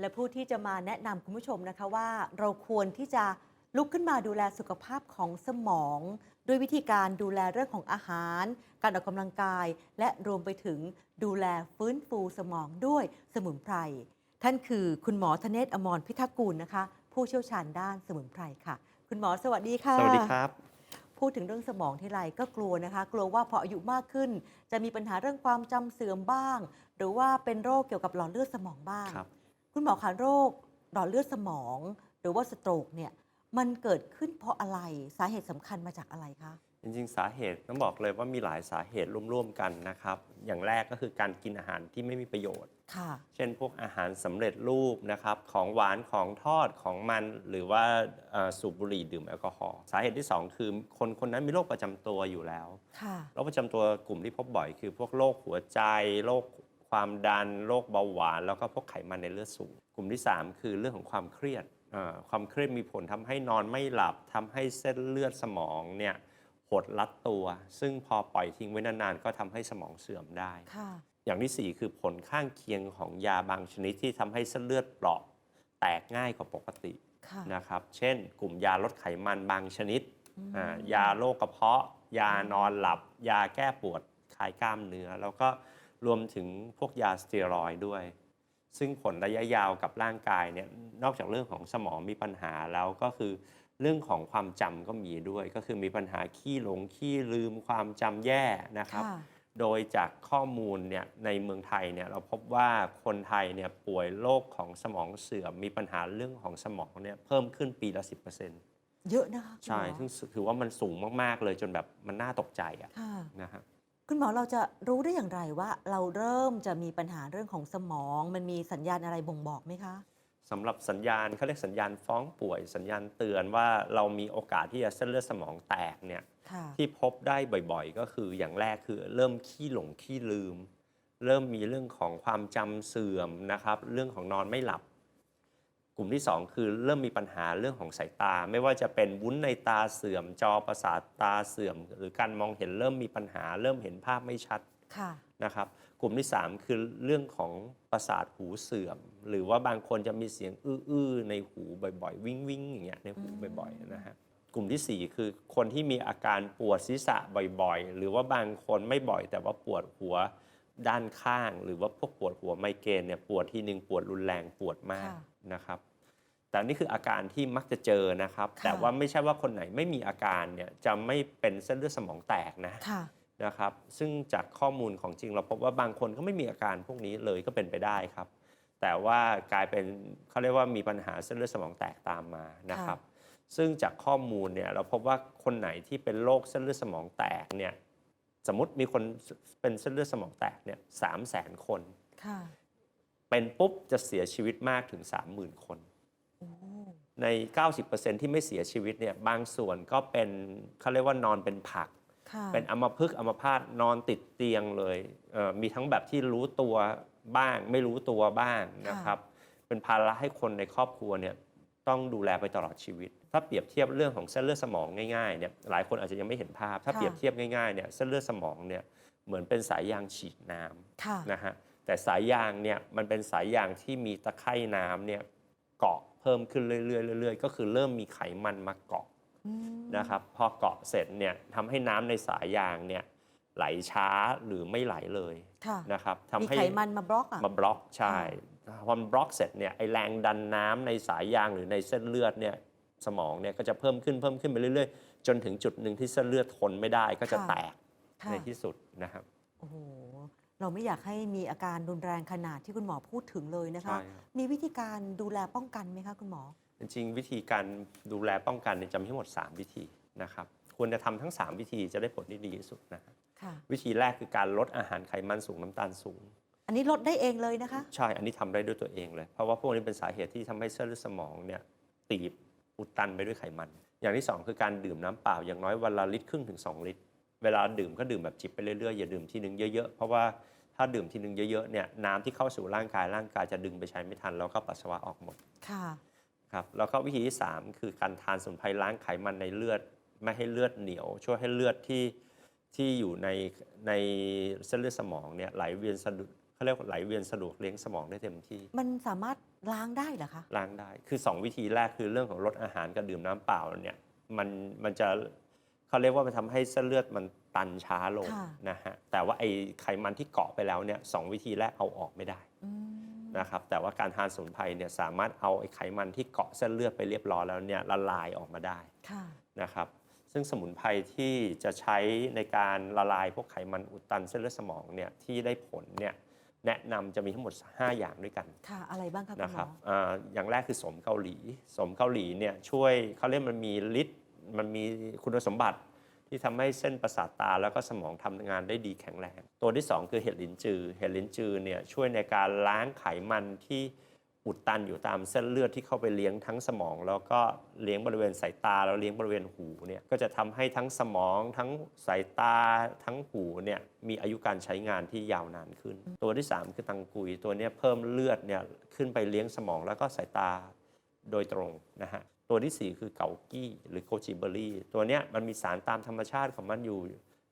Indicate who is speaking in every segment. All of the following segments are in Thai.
Speaker 1: และผู้ที่จะมาแนะนำคุณผู้ชมนะคะว่า เราควรที่จะลุกขึ้นมาดูแลสุขภาพของสมอง ด้วยวิธีการดูแลเรื่องของอาหาร การออกกำลังกาย และรวมไปถึงดูแลฟื้นฟูสมองด้วยสมุนไพร ท่านคือคุณหมอธเนศอมรพิทักษ์กูลนะคะ ผู้เชี่ยวชาญด้านสมุนไพรค่ะ คุณหมอสวัสดีค่ะ
Speaker 2: สวัสดีครับ
Speaker 1: พูดถึงเรื่องสมองทีไรก็กลัวนะคะ กลัวว่าพออายุมากขึ้น จะมีปัญหาเรื่องความจำเสื่อมบ้าง หรือว่าเป็นโรคเกี่ยวกับหลอดเลือดสมองบ้าง
Speaker 2: ครับ
Speaker 1: คุณหมอคะโรคหลอดเลือดสมอง หรือว่าสโตรกเนี่ยมันเกิดขึ้นเพราะอะไรสาเหตุสำคัญมาจากอะไรคะ
Speaker 2: จริงๆ สาเหตุต้องบอกเลยว่ามีหลายสาเหตุร่วมๆกันนะครับ อย่างแรกก็คือการกินอาหารที่ไม่มีประโยชน์
Speaker 1: ค่ะ
Speaker 2: เช่นพวกอาหารสำเร็จรูปนะครับ ของหวานของทอดของมัน หรือว่าเอ่อสูบบุหรี่ดื่มแอลกอฮอล์สาเหตุที่ 2 คือคนคนนั้นมีโรคประจำตัวอยู่แล้ว
Speaker 1: ค่ะ
Speaker 2: โรคประจำตัวกลุ่มที่พบบ่อยคือพวกโรคหัวใจโรค ความดันโรคเบาหวาน แล้วก็พวกไขมันในเลือดสูง กลุ่มที่ 3 คือเรื่องของความเครียดเอ่อความเครียดมีผลทำให้นอนไม่หลับทำให้เส้นเลือดสมองเนี่ยหดรัดตัว ซึ่งพอปล่อยทิ้งไว้นานๆ ก็ทำให้สมองเสื่อมได้
Speaker 1: ค่ะ
Speaker 2: อย่างที่ 4 คือผลข้างเคียงของยาบางชนิดที่ทำให้เส้นเลือดเปราะแตกง่ายกว่าปกติ
Speaker 1: ค่ะ
Speaker 2: นะครับ เช่น กลุ่มยาลดไขมันบางชนิด
Speaker 1: อืม
Speaker 2: อ่ายาโรคกระเพาะ ยานอนหลับ ยาแก้ปวดคลายกล้ามเนื้อ แล้วก็ รวมถึงพวกยาสเตียรอยด์ด้วย ซึ่งผลระยะยาวกับร่างกายเนี่ยนอกจากเรื่องของสมองมีปัญหาแล้วก็คือเรื่องของความจำก็มีด้วย ก็คือมีปัญหาขี้หลงขี้ลืมความจำแย่นะครับ
Speaker 1: ค่ะ
Speaker 2: โดยจากข้อมูลเนี่ยในเมืองไทยเนี่ยเราพบว่าคนไทยเนี่ยป่วยโรคของสมองเสื่อม มีปัญหาเรื่องของสมองเนี่ยเพิ่มขึ้นปีละ 10%
Speaker 1: เยอะนะคะคุณ
Speaker 2: ใช่
Speaker 1: หมอ
Speaker 2: ซึ่งถือว่ามันสูงมาก ๆ เลยจนแบบมันน่าตกใจอะ
Speaker 1: ค่ะ
Speaker 2: นะฮะ
Speaker 1: คุณหมอเราจะรู้ได้อย่างไรว่า เราเริ่มจะมีปัญหาเรื่องของสมอง มันมีสัญญาณอะไรบ่งบอกไหมคะ
Speaker 2: สำหรับสัญญาณเขาเรียกสัญญาณฟ้องป่วย สัญญาณเตือนว่าเรามีโอกาสที่จะเส้นเลือดสมองแตกเนี่ย
Speaker 1: ค่ะ
Speaker 2: ที่พบได้บ่อยๆ ก็คืออย่างแรกคือเริ่มขี้หลงขี้ลืม เริ่มมีเรื่องของความจำเสื่อมนะครับ เรื่องของนอนไม่หลับ กลุ่มที่ 2 คือเริ่มมีปัญหาเรื่องของสายตา ไม่ว่าจะเป็นวุ้นในตาเสื่อม จอประสาทตาเสื่อม หรือการมองเห็นเริ่มมีปัญหา เริ่มเห็นภาพไม่ชัด
Speaker 1: ค่ะ
Speaker 2: นะครับ กลุ่มที่ 3 คือเรื่องของประสาทหูเสื่อม หรือว่าบางคนจะมีเสียงอื้อๆในหูบ่อยๆ วิ่งวิ่งๆอย่างเงี้ยในหูบ่อยๆนะฮะกลุ่มทีสี่ 4 คือคนที่มีอาการปวดศีรษะบ่อยๆ หรือว่าบางคนไม่บ่อยแต่ว่าปวดหัวด้านข้าง หรือว่าพวกปวดหัวไมเกรนเนี่ยปวดทีหนึ่งปวดรุนแรงปวดมาก
Speaker 1: ค่ะ
Speaker 2: นะครับ แต่นี่คืออาการที่มักจะเจอนะครับ
Speaker 1: ค่ะ
Speaker 2: แต่ว่าไม่ใช่ว่าคนไหนไม่มีอาการเนี่ยจะไม่เป็นเส้นเลือดสมองแตกนะ
Speaker 1: ค่ะ
Speaker 2: นะครับ ซึ่งจากข้อมูลของจริงเราพบว่าบางคนก็ไม่มีอาการพวกนี้เลยก็เป็นไปได้ครับ แต่ว่ากลายเป็นเขาเรียกว่ามีปัญหาเส้นเลือดสมองแตกตามมานะครับ ซึ่งจากข้อมูลเนี่ยเราพบว่าคนไหนที่เป็นโรคเส้นเลือดสมองแตกเนี่ยสมมติมีคนเป็นเส้นเลือดสมองแตกเนี่ยสามแสนคน
Speaker 1: ค่ะ
Speaker 2: เป็นปุ๊บจะเสียชีวิตมากถึง 30,000 คน
Speaker 1: โอ้
Speaker 2: ใน 90%ที่ไม่เสียชีวิตเนี่ยบางส่วนก็เป็นเขาเรียกว่านอนเป็นผัก
Speaker 1: ค่ะ
Speaker 2: เป็นอัมพฤกษ์อัมพาตนอนติดเตียงเลยเอ่อมีทั้งแบบที่รู้ตัวบ้างไม่รู้ตัวบ้างนะครับ เป็นภาระให้คนในครอบครัวเนี่ยต้องดูแลไปตลอดชีวิต ถ้าเปรียบเทียบเรื่องของเส้นเลือดสมองง่ายๆเนี่ยหลายคนอาจจะยังไม่เห็นภาพ ถ้า
Speaker 1: ค่ะ
Speaker 2: เปรียบเทียบง่ายๆเนี่ยเส้นเลือดสมองเนี่ยเหมือนเป็นสายยางฉีดน้ำ
Speaker 1: ค่ะ
Speaker 2: นะฮะ แต่สายยางเนี่ยมันเป็นสายยางที่มีตะไคร่น้ำเนี่ยเกาะเพิ่มขึ้นเรื่อยๆเรื่อยๆก็คือเริ่มมีไขมันมาเกาะ
Speaker 1: อืม
Speaker 2: นะครับพอเกาะเสร็จเนี่ยทำให้น้ำในสายยางเนี่ยไหลช้าหรือไม่ไหลเลย
Speaker 1: ค่ะ
Speaker 2: นะครับ
Speaker 1: มี
Speaker 2: ทำให้
Speaker 1: ไขมันมาบล็อกอะ
Speaker 2: มาบล็อกใช่พอมันบล็อกเสร็จเนี่ยไอแรงดันน้ำในสายยางหรือในเส้นเลือดเนี่ยสมองเนี่ยก็จะเพิ่มขึ้นเพิ่มขึ้นไปเรื่อยๆ จนถึงจุดหนึ่งที่เส้นเลือดทนไม่ได้ก็จะ
Speaker 1: ค่ะ
Speaker 2: แตก
Speaker 1: ค่ะ
Speaker 2: ในที่สุดนะครับ
Speaker 1: โอ้โห เราไม่อยากให้มีอาการรุนแรงขนาดที่คุณหมอพูดถึงเลยนะคะ
Speaker 2: ใช่ครับ
Speaker 1: มีวิธีการดูแลป้องกันไหมคะคุณหมอ
Speaker 2: จริงๆ วิธีการดูแลป้องกันเนี่ยจะมีทั้งหมด 3 วิธีนะครับควรจะทำทั้ง 3 วิธีจะได้ผลที่ดีที่สุดนะครับ
Speaker 1: ค่ะ
Speaker 2: วิธีแรกคือการลดอาหารไขมันสูงน้ำตาลสูง
Speaker 1: อันนี้ลดได้เองเลยนะคะ
Speaker 2: ใช่ อันนี้ทำได้ด้วยตัวเองเลย เพราะว่าพวกนี้เป็นสาเหตุที่ทำให้เส้นเลือดสมองเนี่ยตีบอุดตันไปด้วยไขมัน อย่างที่ 2 คือการดื่มน้ำเปล่าอย่างน้อยวันละลิตรครึ่งถึง 2 ลิตร เวลาดื่มก็ดื่มแบบจิบไปเรื่อยๆอย่าดื่มทีนึงเยอะๆเพราะว่าถ้าดื่มทีนึงเยอะๆเนี่ยน้ำที่เข้าสู่ร่างกายร่างกายจะดึงไปใช้ไม่ทันแล้วก็ปัสสาวะออกหมด
Speaker 1: ค่ะ
Speaker 2: ครับแล้วก็วิธีที่ 3 คือการทานสมุนไพรล้างไขมันในเลือด ไม่ให้เลือดเหนียว ช่วยให้เลือดที่ที่อยู่ในในเส้นเลือดสมองเนี่ยไหลเวียนสะดวกเขาเขาเรียกว่าไหลเวียนสะดวกเลี้ยงสมองได้เต็มที่
Speaker 1: มันสามารถล้างได้เหรอคะ
Speaker 2: ล้างได้คือ 2 วิธีแรกคือเรื่องของลดอาหารกับดื่มน้ำเปล่าเนี่ยมันมันจะ เขาเรียกว่ามันทำให้เส้นเลือดมันตันช้าลง
Speaker 1: ค่ะ
Speaker 2: นะฮะแต่ว่าไอ้ไขมันที่เกาะไปแล้วเนี่ยสองวิธีแรกเอาออกไม่ได้
Speaker 1: อืม
Speaker 2: นะครับแต่ว่าการทานสมุนไพรเนี่ยสามารถเอาไอ้ไขมันที่เกาะเส้นเลือดไปเรียบร้อยแล้วเนี่ยละลายออกมาได้
Speaker 1: ค่ะ
Speaker 2: นะครับซึ่งสมุนไพรที่จะใช้ในการละลายพวกไขมันอุดตันเส้นเลือดสมองเนี่ยที่ได้ผลเนี่ยแนะนำจะมีทั้งหมด 5 อย่างด้วยกัน
Speaker 1: ค่ะ อะไรบ้างคะคุณ
Speaker 2: นะ
Speaker 1: ห
Speaker 2: ค
Speaker 1: ม
Speaker 2: รับ
Speaker 1: อ
Speaker 2: อาอย่างแรกคือสมเกาหลี สมเกาหลีเนี่ยช่วยเขาเรียกมันมีฤทธิ์ มันมีคุณสมบัติที่ทำให้เส้นประสาทตาแล้วก็สมองทำงานได้ดีแข็งแรง ตัวที่ 2 คือเห็ดลินจือ เห็ดลินจือเนี่ยช่วยในการล้างไขมันที่อุดตันอยู่ตามเส้นเลือดที่เข้าไปเลี้ยงทั้งสมอง แล้วก็เลี้ยงบริเวณสายตาแล้วเลี้ยงบริเวณหูเนี่ยก็จะทำให้ทั้งสมอง ทั้งสายตาทั้งหูเนี่ยมีอายุการใช้งานที่ยาวนานขึ้น ตัวที่ 3 คือตังกุยตัวนี้เพิ่มเลือดเนี่ยขึ้นไปเลี้ยงสมองแล้วก็สายตาโดยตรงนะฮะ ตัวที่ 4 คือเกากี้หรือโกจิเบอรี่ตัวเนี้ยมันมีสารตามธรรมชาติของมันอยู่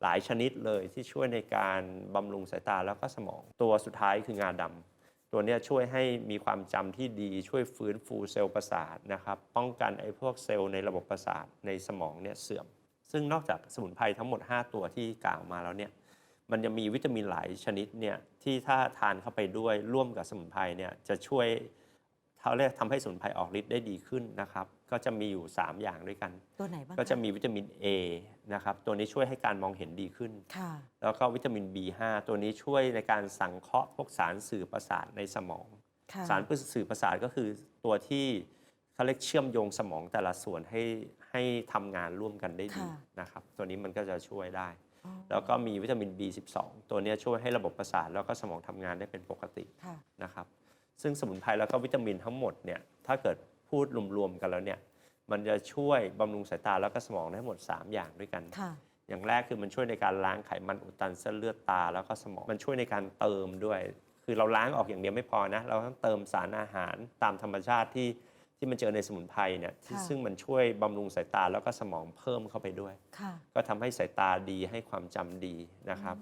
Speaker 2: หลายชนิดเลยที่ช่วยในการบำรุงสายตาแล้วก็สมอง ตัวสุดท้ายคืองาดำตัวนี้ช่วยให้มีความจำที่ดีช่วยฟื้นฟูเซลล์ประสาทนะครับป้องกันไอ้พวกเซลล์ในระบบประสาทในสมองเนี่ยเสื่อม ซึ่งนอกจากสมุนไพรทั้งหมด 5 ตัวที่กล่าวมาแล้วเนี่ยมันจะมีวิตามินหลายชนิดเนี่ยที่ถ้าทานเข้าไปด้วยร่วมกับสมุนไพรเนี่ยจะช่วย เขาเรียกทำให้สมุนไพรออกฤทธิ์ได้ดีขึ้นนะครับ ก็จะมีอยู่ 3 อย่างด้วยกัน
Speaker 1: ตัวไหนบ้างค
Speaker 2: ก็จะมีวิตามิน A นะครับ ตัวนี้ช่วยให้การมองเห็นดีขึ้น
Speaker 1: ค่ะ
Speaker 2: แล้วก็วิตามิน B5 ตัวนี้ช่วยในการสังเคราะห์พวกสารสื่อประสาทในสมอง
Speaker 1: ค่ะ
Speaker 2: สารสื่อประสาทก็คือตัวที่เขาเรียกเชื่อมโยงสมองแต่ละส่วนให้ให้ทำงานร่วมกันได้ดี
Speaker 1: ค่ะ
Speaker 2: นะครับ ตัวนี้มันก็จะช่วยได้
Speaker 1: อ๋อ
Speaker 2: แล้วก็มีวิตามิน B12 ตัวเนี้ยช่วยให้ระบบประสาทแล้วก็สมองทำงานได้เป็นปกติ
Speaker 1: ค่ะ
Speaker 2: นะครับ ซึ่งสมุนไพรแล้วก็วิตามินทั้งหมดเนี่ยถ้าเกิดพูดรวมๆกันแล้วเนี่ยมันจะช่วยบำรุงสายตาแล้วก็สมองได้ทั้งหมด 3 อย่างด้วยกัน
Speaker 1: ค่ะ
Speaker 2: อย่างแรกคือมันช่วยในการล้างไขมันอุดตันเส้นเลือดตาแล้วก็สมองมันช่วยในการเติมด้วย คือเราล้างออกอย่างเดียวไม่พอนะเราต้องเติมสารอาหารตามธรรมชาติที่ที่มันเจอในสมุนไพรเนี่ยที่
Speaker 1: ค่ะ
Speaker 2: ซึ่งมันช่วยบำรุงสายตาแล้วก็สมองเพิ่มเข้าไปด้วย
Speaker 1: ค่ะ
Speaker 2: ก็ทำให้สายตาดีให้ความจำดีนะครับ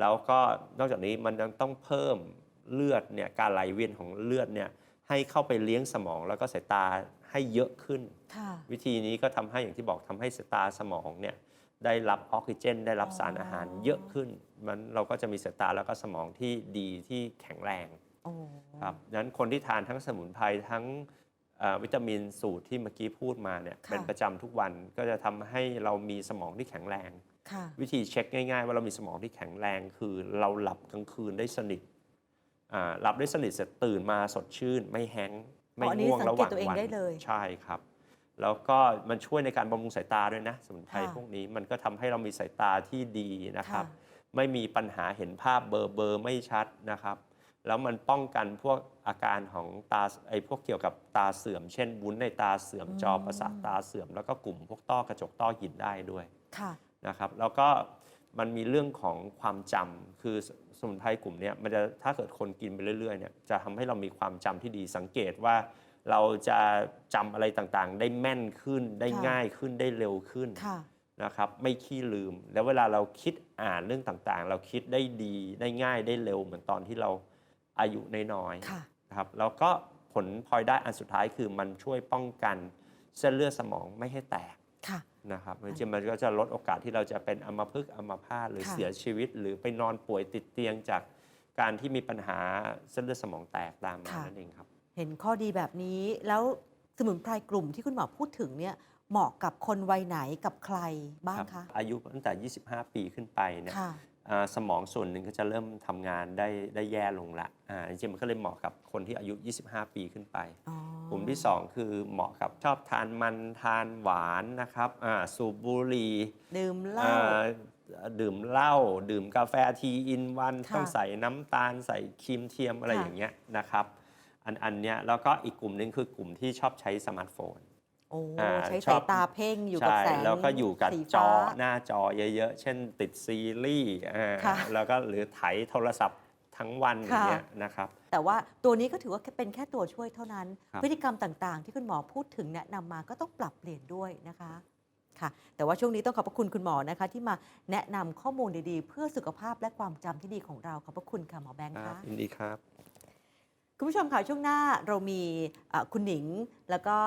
Speaker 2: แล้วก็นอกจากนี้มันยังต้องเพิ่ม เลือดเนี่ยการไหลเวียนของเลือดเนี่ยให้เข้าไปเลี้ยงสมองแล้วก็สายตาให้เยอะขึ้น
Speaker 1: ค่ะ
Speaker 2: วิธีนี้ก็ทำให้อย่างที่บอกทำให้สายตาสมองเนี่ยได้รับออกซิเจน ได้รับสารอาหารเยอะขึ้น มันเราก็จะมีสายตาแล้วก็สมองที่ดีที่แข็งแรง
Speaker 1: โอ้
Speaker 2: ครับดังนั้นคนที่ทานทั้งสมุนไพรทั้งเอ่อวิตามินสูตรที่เมื่อกี้พูดมาเนี่ยเป็นประจำทุกวันก็จะทำให้เรามีสมองที่แข็งแรง
Speaker 1: ค่ะ
Speaker 2: วิธีเช็คง่าย ๆ ว่าเรามีสมองที่แข็งแรงคือเราหลับกลางคืนได้สนิทอ่า หลับได้สนิทเสร็จตื่นมาสดชื่น ไม่แห้งก์ไม่
Speaker 1: อ๋ออันนี้
Speaker 2: ง่วง
Speaker 1: สัง
Speaker 2: ระห
Speaker 1: เกต
Speaker 2: ว่าง
Speaker 1: ตัวเอง
Speaker 2: วัน
Speaker 1: ได้เลย
Speaker 2: ใช่ครับ แล้วก็มันช่วยในการบำรุงสายตาด้วยนะ สมุนไพร
Speaker 1: ค่ะ
Speaker 2: พวกนี้มันก็ทำให้เรามีสายตาที่ดีนะครับ
Speaker 1: ค่ะ
Speaker 2: ไม่มีปัญหาเห็นภาพเบลอเบลอๆไม่ชัดนะครับ แล้วมันป้องกันพวกอาการของตาไอ้พวกเกี่ยวกับตาเสื่อม เช่นวุ้นในตาเสื่อมจอประสาทตาเสื่อม แล้วก็กลุ่มพวกต้อกระจกต้อหินได้ด้วย
Speaker 1: ค่ะ
Speaker 2: นะครับ แล้วก็ มันมีเรื่องของความจำคือสสมุนไพรกลุ่มเนี้ยมันจะถ้าเกิดคนกินไปเรื่อยๆเนี่ยจะทำให้เรามีความจำที่ดีสังเกตว่าเราจะจำอะไรต่างๆ ได้แม่นขึ้นได้
Speaker 1: ค่ะ
Speaker 2: ง่ายขึ้นได้เร็วขึ้น
Speaker 1: ค่ะ
Speaker 2: นะครับไม่ขี้ลืม แล้วเวลาเราคิดอ่านเรื่องต่างๆ เราคิดได้ดีได้ง่ายได้เร็วเหมือนตอนที่เราอายุน้อยๆ
Speaker 1: ค่ะ
Speaker 2: นะครับแล้วก็ผลพลอยได้อันสุดท้ายคือมันช่วยป้องกันเส้นเลือดสมองไม่ให้แตก
Speaker 1: ค่ะ
Speaker 2: นะครับจริงๆมันก็จะลดโอกาสที่เราจะเป็นอัมพฤกษ์อัมพาตหรือ
Speaker 1: ค่ะ
Speaker 2: เสียชีวิต หรือไปนอนป่วยติดเตียงจากการที่มีปัญหาเส้นเลือดสมองแตกตามมานั่นเองครับ
Speaker 1: เห็นข้อดีแบบนี้แล้วสมุนไพรกลุ่มที่คุณหมอพูดถึงเนี่ยเหมาะกับคนวัยไหนกับใครบ้าง
Speaker 2: ครับ
Speaker 1: คะ
Speaker 2: อายุตั้งแต่ 25 ปีขึ้นไปเนี่ย
Speaker 1: ค่ะ
Speaker 2: อ่า สมองส่วนหนึ่งก็จะเริ่มทำงานได้ได้แย่ลงละอ่าจริงๆมันก็เลยเหมาะกับคนที่อายุ 25 ปีขึ้นไป
Speaker 1: อ๋อ
Speaker 2: กลุ่มที่ 2 คือเหมาะกับชอบทานมันทานหวานนะครับอ่าสูบบุหรี่
Speaker 1: ดื่มเหล้า
Speaker 2: อ่าดื่มเหล้าดื่มกาแฟทีอินวัน
Speaker 1: ค่ะ
Speaker 2: ต้องใส่น้ำตาลใส่ครีมเทียมอะไร
Speaker 1: ค่ะ
Speaker 2: อย่างเงี้ยนะครับ อันอันเนี้ยแล้วก็อีกกลุ่มหนึงคือกลุ่มที่ชอบใช้สมาร์ทโฟน
Speaker 1: โอ้
Speaker 2: อ่า
Speaker 1: ใช้
Speaker 2: ชอ
Speaker 1: สา
Speaker 2: บ
Speaker 1: ยตาเพ่งอยู่กับ
Speaker 2: ใช่
Speaker 1: แสง
Speaker 2: แล้วก็อยู่กับ
Speaker 1: สี
Speaker 2: จอ
Speaker 1: ฟ้า
Speaker 2: หน้าจอเยอะๆ เช่นติดซีรีส์อ่า
Speaker 1: ค่ะ
Speaker 2: แล้วก็หรือไถโทรศัพท์ทั้งวันอย่างเงี้ยนะครับ
Speaker 1: แต่ว่าตัวนี้ก็ถือว่าเป็นแค่ตัวช่วยเท่านั้น
Speaker 2: ครับ
Speaker 1: พฤติกรรมต่างๆ ที่คุณหมอพูดถึงแนะนำมาก็ต้องปรับเปลี่ยนด้วยนะคะค่ะ แต่ว่าช่วงนี้ต้องขอบพระคุณคุณหมอนะคะ ที่มาแนะนำข้อมูลดีๆ เพื่อสุขภาพและความจำที่ดีของเราขอบพระคุณค่ะหมอแบงค์
Speaker 2: ครับ
Speaker 1: ค่ะ
Speaker 2: ยินดีครับ
Speaker 1: คุณผู้ชมค่ะช่วงหน้าเรามีเอ่อคุณหนิง แล้วก็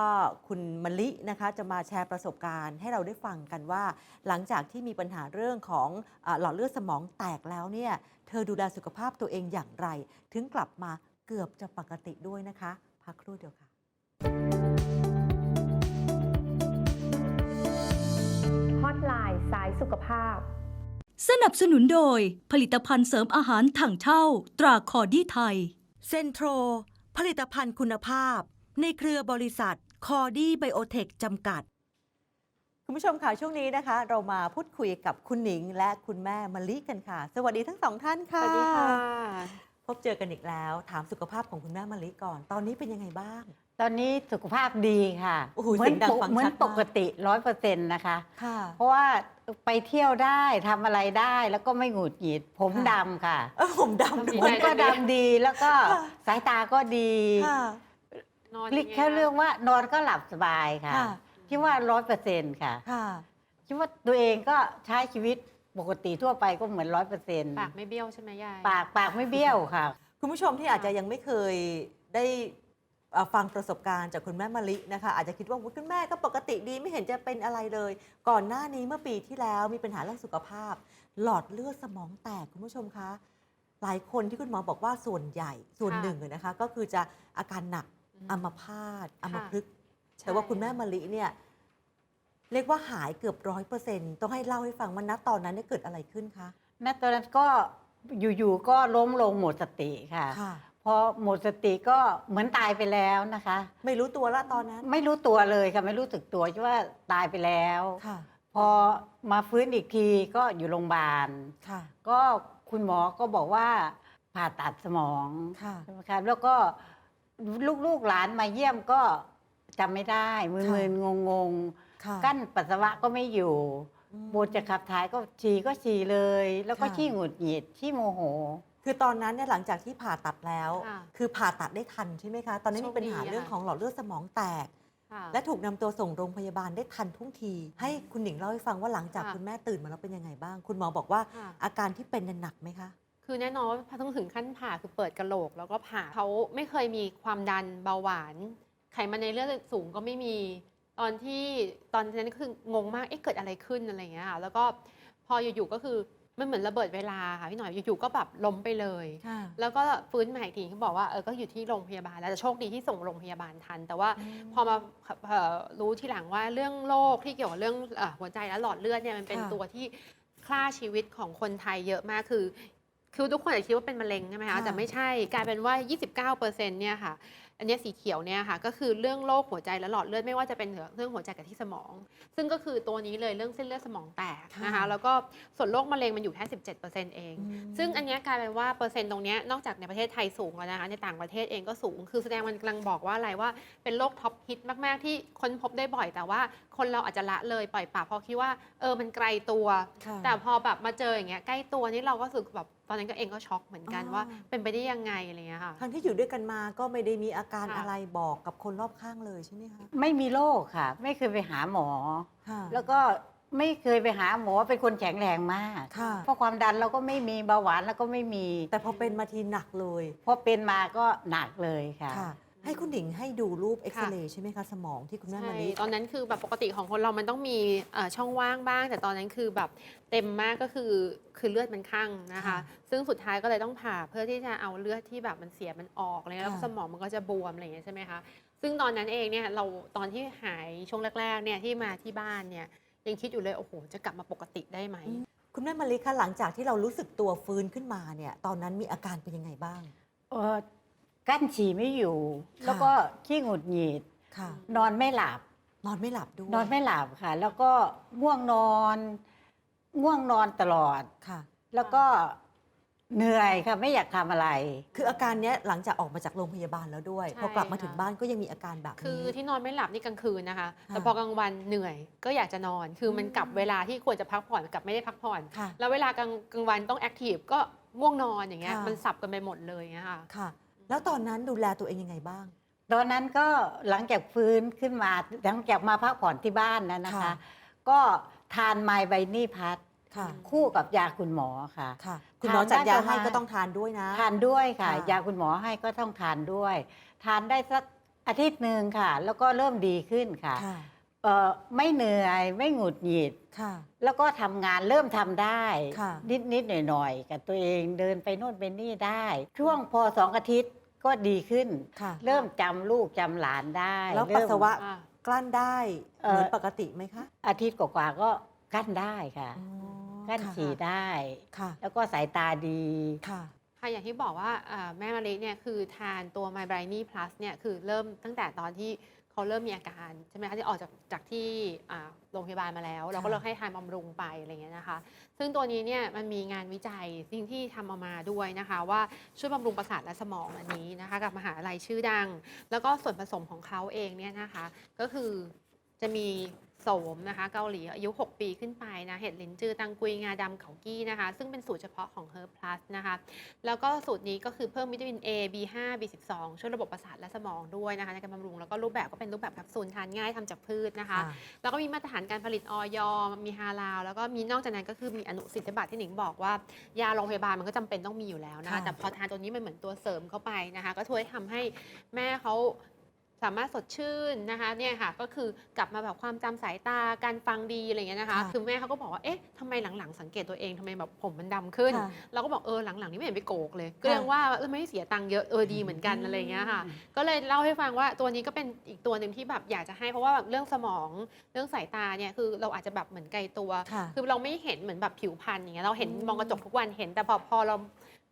Speaker 1: คุณมะลินะคะจะมาแชร์ประสบการณ์ให้เราได้ฟังกันว่า หลังจากที่มีปัญหาเรื่องของเออหลอดเลือดสมองแตกแล้วเนี่ยเธอดูแลสุขภาพตัวเองอย่างไร ถึงกลับมาเกือบจะปกติด้วยนะคะพักครู่เดียวค่ะ
Speaker 3: ฮอตไลน์สายสุขภาพ
Speaker 4: สนับสนุนโดยผลิตภัณฑ์เสริมอาหารถังเช่า ตราคอร์ดี้ไทย
Speaker 1: เซนโทร ผลิตภัณฑ์คุณภาพ ในเครือบริษัทคอดี้ไบโอเทคจำกัด คุณผู้ชมค่ะช่วงนี้นะคะ เรามาพูดคุยกับคุณหนิง และคุณแม่มะลิกันค่ะ สวัสดีทั้งสองท่าน
Speaker 3: ส
Speaker 1: ค่ะ
Speaker 3: วัสดีค่ะ
Speaker 1: พบเจอกันอีกแล้ว ถามสุขภาพของคุณแม่มะลิก่อน ตอนนี้เป็นยังไงบ้าง
Speaker 5: ตอนนี้สุขภาพดีค่ะ
Speaker 1: โอ้โห
Speaker 5: เหมื
Speaker 1: เสียงดัง
Speaker 5: ปก
Speaker 1: ฟังชัด
Speaker 5: เหมือน
Speaker 1: มาก
Speaker 5: ปกติร้อยเปอร์เซ็นต์นะคะ
Speaker 1: ค่ะ
Speaker 5: เพราะว่าไปเที่ยวได้ทำอะไรได้แล้วก็ไม่หงุดหงิด ผม
Speaker 1: ค่ะ
Speaker 5: ดำค่ะ
Speaker 1: เออผมดำด้
Speaker 3: ดี
Speaker 1: ว
Speaker 5: ผ
Speaker 1: ย
Speaker 5: มก็ดำดีแล้วก็
Speaker 1: ค่ะ
Speaker 5: สายตาก็ดี
Speaker 1: ค่ะ
Speaker 3: นอน
Speaker 5: เรียกแค่เรื่องว่านอนก็หลับสบายค่ะ
Speaker 1: ค่ะ
Speaker 5: คิดว่าร้อยเปอร์เซ็นต์ค่ะ
Speaker 1: ค่ะ
Speaker 5: คิดว่าตัวเองก็ใช้ชีวิตปกติทั่วไปก็เหมือนร้อยเปอร์เซ็นต์
Speaker 3: ปากไม่เบี้ยวใช่ไหมยาย
Speaker 5: ปากปากไม่เบี้ยวค่ะ
Speaker 1: คุณผู้ชมที่อาจจะยังไม่เคยได้เอ่อ ฟังประสบการณ์จากคุณแม่มะลินะคะ อาจจะคิดว่าอุ๊ยคุณแม่ก็ปกติดีไม่เห็นจะเป็นอะไรเลย ก่อนหน้านี้เมื่อปีที่แล้วมีปัญหาเรื่องสุขภาพ หลอดเลือดสมองแตกคุณผู้ชมคะ หลายคนที่คุณหมอบอกว่าส่วนใหญ่ส่วนหนึ่งอะนะคะ ก็คือจะอาการหนัก
Speaker 3: ม
Speaker 1: อัมพาตอัมพฤกษ์
Speaker 3: ใช่
Speaker 1: แต่ว่าคุณแม่มะลิเนี่ยเรียกว่าหายเกือบร้อยเปอร์เซ็นต์ต้องให้เล่าให้ฟังว่าณตอนนั้นเนี่ยเกิดอะไรขึ้นคะ
Speaker 5: ณตอนนั้นก็อยู่ๆก็ล้มลงหมดสติค่ะ
Speaker 1: ค่ะ
Speaker 5: พอหมดสติก็เหมือนตายไปแล้วนะคะ
Speaker 1: ไม่รู้ตัวละตอนนั้น
Speaker 5: ไม่รู้ตัวเลยค่ะไม่รู้สึกตัวคิดว่าตายไปแล้ว
Speaker 1: ค่ะ
Speaker 5: พอมาฟื้นอีกทีก็อยู่โรงพยาบาล
Speaker 1: ค่ะ
Speaker 5: ก็คุณหมอก็บอกว่าผ่าตัดสมอง
Speaker 1: ค่ะ
Speaker 5: ใช่ไหมคะแล้วก็ลูกๆหลานมาเยี่ยมก็จำไม่ได้มึนๆงง
Speaker 1: ค่ะ
Speaker 5: ๆกั้นปัสสาวะก็ไม่อยู่
Speaker 1: อืม
Speaker 5: ปวดจะขับถ่ายก็ฉี่ก็ฉี่เลย แล้วก็
Speaker 1: ค่ะ
Speaker 5: ขี้หงุดหงิดขี้โมโห
Speaker 1: คือตอนนั้นเนี่ยหลังจากที่ผ่าตัดแล้ว
Speaker 3: ค่ะ
Speaker 1: คือผ่าตัดได้ทันใช่ไหมคะ ตอนนั้น
Speaker 3: โช
Speaker 1: มี
Speaker 3: ค
Speaker 1: ปัญหา
Speaker 3: ดีอะ
Speaker 1: เรื่องของหลอดเลือดสมองแตก
Speaker 3: ค่ะ
Speaker 1: และถูกนำตัวส่งโรงพยาบาลได้ทันท่วงที ให้คุณหนิงเล่าให้ฟังว่าหลังจาก
Speaker 3: ค่ะ
Speaker 1: คุณแม่ตื่นมาแล้วเป็นยังไงบ้าง คุณหมอบอกว่า
Speaker 3: ค่ะ
Speaker 1: อาการที่เป็นเนี่ยหนักไหมคะ
Speaker 3: คือแน่นอนว่าต้องถึงขั้นผ่าคือเปิดกระโหลก แล้วก็ผ่าเขาไม่เคยมีความดันเบาหวาน ไขมันในเลือดสูงก็ไม่มี ตอนที่ตอนนั้นก็คืองงมากเอ๊ะเกิดอะไรขึ้นอะไรอย่างเงี้ยค่ะแล้วก็พออยู่ๆก็คือ มันเหมือนระเบิดเวลาค่ะพี่หน่อยอยู่ๆก็แบบล้มไปเลย
Speaker 1: ค่ะ
Speaker 3: แล้วก็ฟื้นมาอีกทีเขาบอกว่าเออก็อยู่ที่โรงพยาบาลแล้วแต่โชคดีที่ส่งโรงพยาบาลทัน แต่ว่าพอมาเอ่อรู้ทีหลังว่าเรื่องโรคที่เกี่ยวกับเรื่องเอ่อหัวใจและหลอดเลือดเนี่ยมันเป็น
Speaker 1: ค่ะ
Speaker 3: ตัวที่ฆ่าชีวิตของคนไทยเยอะมากคือ คือทุกคนอาจจะคิดว่าเป็นมะเร็งใช่ไหมคะ
Speaker 1: ค่ะ
Speaker 3: แต่ไม่ใช่กลายเป็นว่า 29%เนี่ยค่ะ อันเนี้ยสีเขียวเนี่ยค่ะก็คือเรื่องโรคหัวใจและหลอดเลือดไม่ว่าจะเป็นเรื่องหัวใจกับที่สมอง ซึ่งก็คือตัวนี้เลยเรื่องเส้นเลือดสมองแตกนะคะแล้วก็ส่วนโรคมะเร็งมันอยู่แค่ 17%เอง
Speaker 1: อืม
Speaker 3: ซึ่งอันเนี้ยกลายเป็นว่าเปอร์เซ็นต์ตรงเนี้ยนอกจากในประเทศไทยสูงแล้วนะคะในต่างประเทศเองก็สูง คือแสดงมันกำลังบอกว่าอะไรว่าเป็นโรคท็อปฮิตมาก ๆ ที่ค้นพบได้บ่อย แต่ว่าคนเราอาจจะละเลยปล่อยปละเพราะคิดว่าเออมันไกลตัว
Speaker 1: ค่ะ
Speaker 3: แต่พอแบบมาเจออย่างเงี้ยใกล้ตัวนี่เราก็รู้สึกแบบ ตอนนั้นก็เองก็ช็อกเหมือนกัน
Speaker 1: อ๋อ
Speaker 3: ว่า เป็นไปได้ยังไงอะไรเงี้ยค่ะ
Speaker 1: ทั้งที่อยู่ด้วยกันมาก็ไม่ได้มีอาการ
Speaker 3: ค่ะ
Speaker 1: อะไรบอกกับคนรอบข้างเลยใช่ไหมคะ
Speaker 5: ไม่มีโรคค่ะ ไม่เคยไปหาหมอ
Speaker 1: ค่ะ
Speaker 5: แล้วก็ไม่เคยไปหาหมอเป็นคนแข็งแรงมาก
Speaker 1: ค่ะ
Speaker 5: เพราะความดันเราก็ไม่มีเบาหวานเราก็ไม่มี
Speaker 1: แต่พอเป็นมาทีหนักเลย
Speaker 5: พอเป็นมาก็หนักเลยค่ะ
Speaker 1: ค่ะ ให้คุณหนิงให้ดูรูปเอ็กซเรย์ใช่ไหมคะ สมองที่คุณแม่มะ
Speaker 3: ใช่
Speaker 1: ลิ
Speaker 3: ตอนนั้นคือแบบปกติของคนเรามันต้องมีเอ่อช่องว่างบ้าง แต่ตอนนั้นคือแบบเต็มมากก็คือคือเลือดมันข้างนะคะ
Speaker 1: ค่ะ
Speaker 3: ซึ่งสุดท้ายก็เลยต้องผ่าเพื่อที่จะเอาเลือดที่แบบมันเสียมันออกอะไรเงี้ยแล้วก็
Speaker 1: ค่ะ
Speaker 3: สมองมันก็จะบวมอะไรอย่างเงี้ยใช่ไหมคะซึ่งตอนนั้นเองเนี่ยเราตอนที่หายช่วงแรกๆเนี่ยที่มาที่บ้านเนี่ยยังคิดอยู่เลยโอ้โหจะกลับมาปกติได้ไหม
Speaker 1: คุณแม่มะลิคะหลังจากที่เรารู้สึกตัวฟื้นขึ้นมาเนี่ยตอนนั้นมีอาการเป็นยังไงบ้าง
Speaker 5: เออ กั้นฉี่ไม่อยู่
Speaker 1: ค่ะ
Speaker 5: แล้วก็ขี้หงุดหงิด
Speaker 1: ค่ะ
Speaker 5: นอนไม่หลับ
Speaker 1: นอนไม่หลับด้วย
Speaker 5: นอนไม่หลับค่ะ แล้วก็ง่วงนอนง่วงนอนตลอด
Speaker 1: ค่ะ
Speaker 5: แล้วก็เหนื่อยค่ะไม่อยากทำอะไร
Speaker 1: คืออาการเนี้ยหลังจากออกมาจากโรงพยาบาลแล้วด้วย
Speaker 3: ใช่
Speaker 1: พอกลับมา
Speaker 3: ค่ะ
Speaker 1: ถึงบ้านก็ยังมีอาการแบบนี้
Speaker 3: คือที่นอนไม่หลับนี่กลางคืนนะคะ แต่
Speaker 1: ค่ะ
Speaker 3: พอกลางวันเหนื่อยก็อยากจะนอน คือมัน
Speaker 1: อืม
Speaker 3: กลับเวลาที่ควรจะพักผ่อนกลับไม่ได้พักผ่อน
Speaker 1: ค่ะ
Speaker 3: แล้วเวลากลางกลางวันต้องแอคทีฟก็ง่วงนอนอย่างเงี้ย
Speaker 1: ค่ะ
Speaker 3: มันสับกันไปหมดเลยอย่างเงี้ยค่ะ
Speaker 1: ค่ะ แล้วตอนนั้นดูแลตัวเองยังไงบ้าง
Speaker 5: ตอนนั้นก็หลังจากฟื้นขึ้นมาหลังจากมาพักผ่อนที่บ้านนะนะคะ
Speaker 1: ค่ะ
Speaker 5: ก็ทานไมไบนี่พัท
Speaker 1: ค่ะ
Speaker 5: คู่กับยาคุณหมอค่ะ
Speaker 1: ค่ะ คุณหมอจัดยาให้
Speaker 5: ทานได้ประมาณ
Speaker 1: ก็ต้องทานด้วยนะ
Speaker 5: ทานด้วยค่ะ
Speaker 1: ค่ะ
Speaker 5: ยาคุณหมอให้ก็ต้องทานด้วย ทานได้สักอาทิตย์หนึ่งค่ะ แล้วก็เริ่มดีขึ้นค่ะ
Speaker 1: ค่ะ
Speaker 5: เอ่อไม่เหนื่อยไม่หงุดหงิด
Speaker 1: ค่ะ
Speaker 5: แล้วก็ทำงานเริ่มทำได้
Speaker 1: ค่ะ
Speaker 5: นิดนิดหน่อยหน่อยๆ กับตัวเองเดินไปโน่นไปนี่ได้ ช่วงพอสองอาทิตย์ ก็ดีขึ้น
Speaker 1: ค่ะ
Speaker 5: เริ่มจำลูกจำหลานได้
Speaker 1: แล้ว
Speaker 5: เริ่
Speaker 1: ปัส
Speaker 5: ม
Speaker 1: สาวะ
Speaker 3: อ่า
Speaker 1: กลั้นได้
Speaker 5: เอ่อ
Speaker 1: เหมือนปกติไหมคะ
Speaker 5: อาทิตย์กว่าๆก็กั้นได้ค่ะ
Speaker 1: อ๋อ
Speaker 5: กั้น
Speaker 1: ค่ะ
Speaker 5: ฉี่ได้
Speaker 1: ค่ะ
Speaker 5: แล้วก็สายตาดี
Speaker 1: ค่ะ
Speaker 3: ค่ะอย่างที่บอกว่าอ่าแม่มะลิเนี่ยคือทานตัว My b r i n e Plus เนี่ยคือเริ่มตั้งแต่ตอนที่ เขาเริ่มมีอาการใช่ไหมคะที่ออกจากจากที่อ่าโรงพยาบาลมาแล้ว เราก็
Speaker 1: ค่ะ
Speaker 3: เลยให้ทานบำรุงไปอะไรเงี้ยนะคะ ซึ่งตัวนี้เนี่ยมันมีงานวิจัยสิ่งที่ทำออกมาด้วยนะคะ ว่าช่วยบำรุงประสาทและสมองอันนี้นะคะ กับมหาลัยชื่อดัง แล้วก็ส่วนผสมของเขาเองเนี่ยนะคะ ก็คือ จะมีโสมนะคะเกาหลีอายุ 6 ปีขึ้นไปนะเห็ดลินจือตังกุยงาดำเขากี้นะคะ ซึ่งเป็นสูตรเฉพาะของ Herb Plus นะคะ แล้วก็สูตรนี้ก็คือเพิ่มวิตามิน A B5 B12 ช่วยระบบประสาทและสมองด้วยนะคะในการบำรุง แล้วก็รูปแบบก็เป็นรูปแบบแคปซูลทานง่ายทำจากพืชนะคะ แล้วก็มีมาตรฐานการผลิตออยมีฮาลาลแล้วก็มีนอกจากนั้นก็คือมีอนุสิทธิบัตรที่หนิงบอกว่า ยาโรงพยาบาลมันก็จำเป็นต้องมีอยู่แล้วนะคะ
Speaker 1: ค่ะ
Speaker 3: แต่พอทานตัวนี้มันเหมือนตัวเสริมเข้าไปนะคะ ก็ช่วยทำให้แม่เขา สามารถสดชื่นนะคะเนี่ยค่ะก็คือกลับมาแบบความจำสายตาการฟังดีอะไรอย่างเงี้ยนะคะ
Speaker 1: ค่ะ
Speaker 3: คือแม่เขาก็บอกว่าเอ๊ะทำไมหลังๆ สังเกตตัวเองทำไมแบบผมมันดำขึ้น
Speaker 1: ค่ะ
Speaker 3: เราก็บอกเออหลังๆ นี่ไม่เห็นไปโกกเลยก็เรียกว่าเออไม่ได้เสียตังค์เยอะเออดีเหมือนกันอะไรอย่างเงี้ยค่ะ ก็เลยเล่าให้ฟังว่าตัวนี้ก็เป็นอีกตัวหนึ่งที่แบบอยากจะให้เพราะว่าแบบเรื่องสมองเรื่องสายตาเนี่ยคือเราอาจจะแบบเหมือนไกลตัว
Speaker 1: ค่ะ
Speaker 3: คือเราไม่เห็นเหมือนแบบผิวพรรณอย่างเงี้ยเราเห็น
Speaker 1: อืม
Speaker 3: มองกระจกทุกวันเห็นแต่พอพอเรา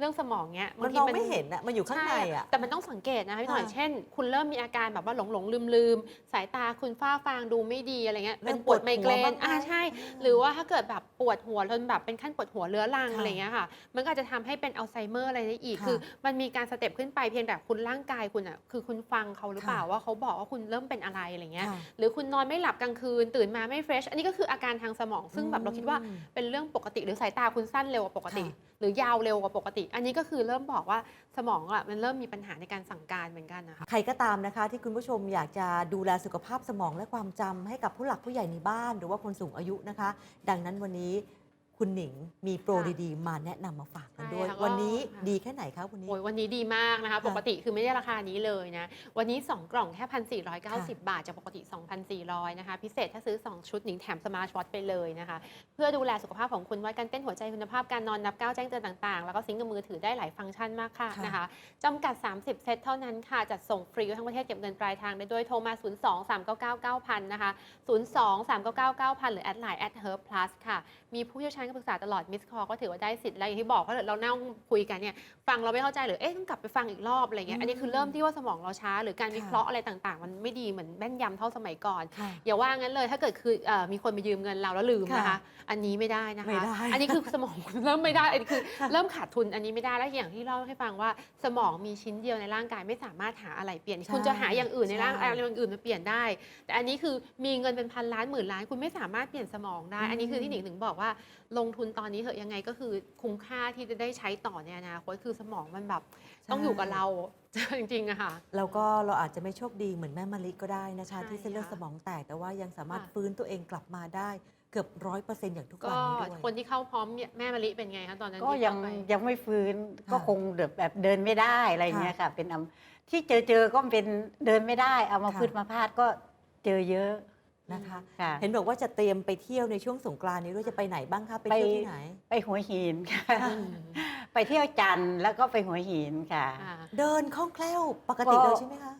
Speaker 3: เรื่องสมองเนี้ย
Speaker 1: มัน
Speaker 3: ที
Speaker 1: มองไม่เห็นอะมันอยู่ข้างใน
Speaker 3: ช่
Speaker 1: อะ
Speaker 3: แต่มันต้องสังเกตนะคะพี่หน่อย
Speaker 1: ค่ะ
Speaker 3: เช่น คุณเริ่มมีอาการแบบว่าหลงหลงลืมลืมสายตาคุณฝ้าฟางดูไม่ดีอะไรเงี้ย
Speaker 1: เริ่
Speaker 3: เป็น
Speaker 1: ม
Speaker 3: ปวดไมเกร
Speaker 1: ปวดหัวนบ้างไหม
Speaker 3: อ่าใช่
Speaker 1: อืม
Speaker 3: หรือว่าถ้าเกิดแบบปวดหัวจนแบบเป็นขั้นปวดหัวเรื้อรัง
Speaker 1: ค่ะ
Speaker 3: อะไรเงี้ยค่ะ มันก็อาจจะทำให้เป็นอัลไซเมอร์อะไรได้อีก
Speaker 1: ค่ะ
Speaker 3: คือ มันมีการสเต็ปขึ้นไปเพียงแต่คุณร่างกายคุณอะคือคุณฟังเขาหรือเปล่า
Speaker 1: ค่ะ
Speaker 3: ว่าเขาบอกว่าคุณเริ่มเป็นอะไรอะไรเงี้ย
Speaker 1: ค่ะ
Speaker 3: หรือคุณนอนไม่หลับกลางคืนตื่นมาไม่เฟรชอันนี้ก็คืออาการทางสมอง ซึ่งแบบเราคิดว่า
Speaker 1: อืม
Speaker 3: เป็นเรื่องปกติหรือสายตาคุณสั้นเร็วกว่าปกติ
Speaker 1: ค่ะ
Speaker 3: หรือยาวเร็วกว่าปกติ อันนี้ก็คือเริ่มบอกว่าสมองอะมันเริ่มมีปัญหาในการสั่งการเหมือนกันนะคะ
Speaker 1: ใครก็ตามนะคะ ที่คุณผู้ชมอยากจะดูแลสุขภาพสมองและความจำให้กับผู้หลักผู้ใหญ่ในบ้าน หรือว่าคนสูงอายุนะคะ ดังนั้นวันนี้ คุณหนิงมีโปร
Speaker 3: ค่ะ
Speaker 1: ดีๆ มาแนะนำมาฝากกันด้วย
Speaker 3: ใช่ค่ะก็
Speaker 1: วันนี้
Speaker 3: ค่ะ
Speaker 1: ดีแค่ไหนคะวันนี้
Speaker 3: โอ้ยวันนี้ดีมากนะคะ
Speaker 1: ค่ะ
Speaker 3: ปกติคือไม่ได้ราคานี้เลยนะ วันนี้ 2 กล่องแค่ 1,490 บาท จากปกติ 2,400 นะคะ พิเศษถ้าซื้อ 2 ชุดหนิงแถมสมาร์ทวอทไปเลยนะคะ เพื่อดูแลสุขภาพของคุณวัดการเต้นหัวใจคุณภาพการนอนนับก้าวแจ้งเตือนต่างๆ แล้วก็ซิงก์กับมือถือได้หลายฟังก์ชันมากค่ะ
Speaker 1: ค่ะ
Speaker 3: นะคะจำกัด 30 เซตเท่านั้นค่ะ จัดส่งฟรีทั้งประเทศเก็บเงินปลายทางได้ด้วยโทรมา 02 399 9000นะคะ 02 399 9000 หรือแอดไลน์แอดเฮิร์บพลัสค่ะ มีผู้เชี่ยวชาญก็ปรึกษาตลอดมิสคอก็ถือว่าได้สิทธิ์แล้วอย่างที่บอกเพราะเรานั่งคุยกันเนี่ยฟังเราไม่เข้าใจหรือเอ๊ะต้องกลับไปฟังอีกรอบอะไรเงี้ยอันนี้คือเริ่มที่ว่าสมองเราช้า หรือการวิเคราะห์อะไรต่างๆ มันไม่ดีเหมือนแม่นยำเท่าสมัยก่อน
Speaker 1: ค่ะ
Speaker 3: อย่าว่างั้นเลยถ้าเกิดคือเอ่อมีคนมายืมเงินเราแล้วลืมนะคะ
Speaker 1: ค่ะ
Speaker 3: อันนี้ไม่ได้นะ
Speaker 1: ไม่
Speaker 3: คะ
Speaker 1: ได้
Speaker 3: อันนี้คือสมองเริ่มไม่ได้อันนี้คือ
Speaker 1: ค่ะ
Speaker 3: เริ่มขาดทุนอันนี้ไม่ได้แล้วอย่างที่เล่าให้ฟังว่าสมองมีชิ้นเดียวในร่างกายไม่สามารถหาอะไรเปลี่ยน
Speaker 1: ใช่
Speaker 3: คุณจะหาอย่างอื่นในร่าง
Speaker 1: ใช่
Speaker 3: อะไรอย่างอื่นมาเปลี่ยนได้ แต่อันนี้คือมีเงินเป็นพันล้านหมื่นล้านคุณไม่สามารถเปลี่ยนสมองได้
Speaker 1: อืม
Speaker 3: อันนี้คือที่หนิงถึงบอกว่าลงทุนตอนนี้เถอะยังไงก็คือคุ้มค่าที่จะได้ใช้ต่อในอนาคตคือสมองมันแบบต้องอยู่กับเรา จริงๆอะค่ะ
Speaker 1: แล้วก็เราอาจจะไม่โชคดีเหมือนแม่มะลิก็ได้นะคะ
Speaker 3: ใช่
Speaker 1: ที่เส้นเลือด
Speaker 3: ค่ะ
Speaker 1: สมองแตกแต่ว่ายังสามารถ
Speaker 3: ค่ะ
Speaker 1: ฟื้นตัวเองกลับมาได้เกือบร้อยเปอร์เซ็นต์อย่างทุก
Speaker 3: ก็
Speaker 1: วันนี้ด้วย
Speaker 3: คนที่เข้าพร้อมแม่มะลิเป็นไงคะตอนนั้น
Speaker 5: ก็
Speaker 3: ที่
Speaker 5: ยัง
Speaker 3: เข้าไป
Speaker 5: ยังไม่ฟื้น
Speaker 1: ค่ะ
Speaker 5: ก็คงแบบแบบเดินไม่ได้อะไรอย่างเงี้ยค่ะ เป็นอัมที่เจอเจอก็เป็นเดินไม่ได้ เอามา
Speaker 1: ค่ะ
Speaker 5: พืชมาพาดก็เจอเยอะ
Speaker 1: นะคะ
Speaker 5: ค่ะ
Speaker 1: เห็นบอกว่าจะเตรียมไปเที่ยวในช่วงสงกรานต์นี้ด้วยจะไปไหนบ้างคะไปเที่ยวที่ไหน
Speaker 5: ไปหัวหินค่ะ
Speaker 3: อืม
Speaker 5: ไปเที่ยวจันทร์แล้วก็ไปหัวหินค่ะ
Speaker 3: ค่ะ
Speaker 1: เดินคล่องแคล่วปกติ
Speaker 5: ก็
Speaker 1: เลยใช่ไหมคะ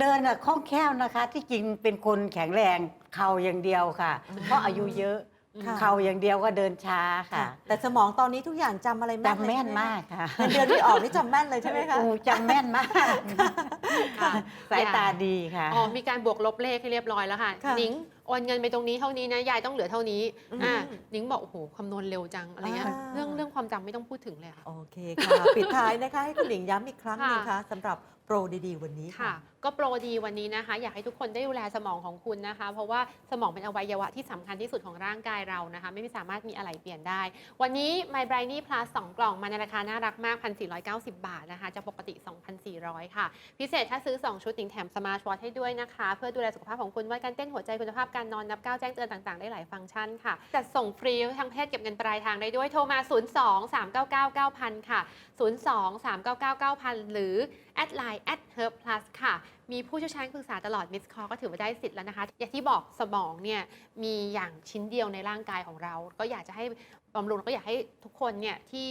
Speaker 5: เดินอะคล่องแคล่วนะคะ ที่จริงเป็นคนแข็งแรงเข่าอย่างเดียวค่ะ
Speaker 1: อืม
Speaker 5: เพราะอายุเยอะ
Speaker 1: ค่ะ
Speaker 5: เข่าอย่างเดียวก็เดินช้าค่ะ
Speaker 1: แต่สมองตอนนี้ทุกอย่างจำอะไรแม่น
Speaker 5: จำแม่น
Speaker 1: เลยใช่ไห
Speaker 5: มากค่ะ
Speaker 1: เงินเดือนที่ออกนี่จำแม่นเลยใช่ไหมคะ
Speaker 5: โอ้จำแม่นมาก
Speaker 3: ค่ะ
Speaker 5: สายตาดีค่ะ
Speaker 3: อ๋อมีการบวกลบเลขให้เรียบร้อยแล้วค่ะ
Speaker 1: ค่ะ
Speaker 3: หนิงโอนเงินไปตรงนี้เท่านี้นะยายต้องเหลือเท่านี้
Speaker 1: อืม
Speaker 3: อ่าหนิงบอกโอ้โหคำนวณเร็วจังอะไรเงี้ย
Speaker 1: อ่า
Speaker 3: เรื่องเรื่องความจำไม่ต้องพูดถึงเลยค่ะ
Speaker 1: โอเคค่ะ ปิดท้ายนะคะ ให้คุณหนิงย้ำอีกครั้งหนึ่ง
Speaker 3: ค่ะ
Speaker 1: ค่ะสำหรับโปรดีๆ วันนี้
Speaker 3: ค่ะ
Speaker 1: ค่ะ
Speaker 3: ก็โปรดีวันนี้นะคะ อยากให้ทุกคนได้ดูแลสมองของคุณนะคะ เพราะว่าสมองเป็นอวัยวะที่สำคัญที่สุดของร่างกายเรานะคะ ไม่สามารถมีอะไรเปลี่ยนได้ วันนี้ My Briny Plus 2 กล่องมาในราคาน่ารักมาก 1,490 บาทนะคะ จะปกติ 2,400 ค่ะ พิเศษถ้าซื้อ 2 ชุดติงแถมสมาร์ทวอทให้ด้วยนะคะ เพื่อดูแลสุขภาพของคุณวัดการเต้นหัวใจคุณภาพการนอนนับก้าวแจ้งเตือนต่างๆ ได้หลายฟังก์ชันค่ะจัดส่งฟรีทางเพศเก็บเงินปลายทางได้ด้วยโทรมา 02 399 9000 ค่ะ 02 399 9000 หรือแอดไลน์ at herb plus ค่ะ มีผู้เชี่ยวชาญปรึกษาตลอดมิสคอก็ถือว่าได้สิทธิ์แล้วนะคะ อย่างที่บอกสมองเนี่ยมีอย่างชิ้นเดียวในร่างกายของเรา ก็อยากจะให้บำรุงแล้วก็อยากให้ทุกคนเนี่ยที่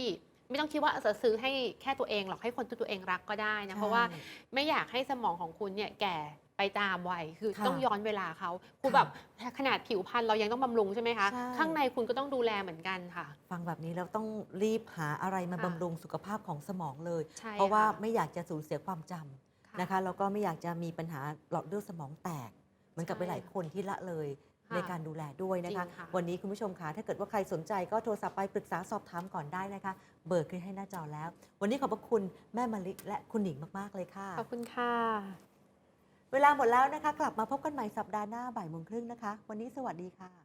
Speaker 3: ไม่ต้องคิดว่าจะซื้อให้แค่ตัวเองหรอกให้คนที่ตัวเองรักก็ได้นะเพราะว่าไม่อยากให้สมองของคุณเนี่ยแก่ไปตามวัยคือ
Speaker 1: ค่ะ
Speaker 3: ต้องย้อนเวลาเขาคือ
Speaker 1: ค่ะ
Speaker 3: แบบขนาดผิวพรรณเรายังต้องบำรุงใช่ไหมคะ
Speaker 1: ใช่
Speaker 3: ข้างในคุณก็ต้องดูแลเหมือนกันค่ะ
Speaker 1: ฟังแบบนี้แล้วต้องรีบหาอะไรมา
Speaker 3: ค่ะ
Speaker 1: บำรุงสุขภาพของสมองเลย
Speaker 3: ใช่
Speaker 1: เพราะว่า
Speaker 3: ค่
Speaker 1: ไม่อยากจะสูญเสียความจำ นะคะแล้วก็ไม่อยากจะมีปัญหาหลอดเลือดสมองแตก เหมือนกับ
Speaker 3: ใช่
Speaker 1: ไปหลายคนที่ละเลย
Speaker 3: ค่ะ
Speaker 1: ในการดูแลด้วยนะคะ
Speaker 3: จริงค่ะ
Speaker 1: วันนี้คุณผู้ชมคะถ้าเกิดว่าใครสนใจก็โทรศัพท์ไปปรึกษาสอบถามก่อนได้นะคะ เบอร์ขึ้นให้หน้าจอแล้ว วันนี้ขอบพระคุณแม่มะลิและคุณหนิงมาก ๆ เลยค่ะ
Speaker 3: ขอบคุณค่ะ
Speaker 1: เวลาหมดแล้วนะคะ กลับมาพบกันใหม่สัปดาห์หน้าบ่ายโมงครึ่งนะคะ วันนี้สวัสดีค่ะ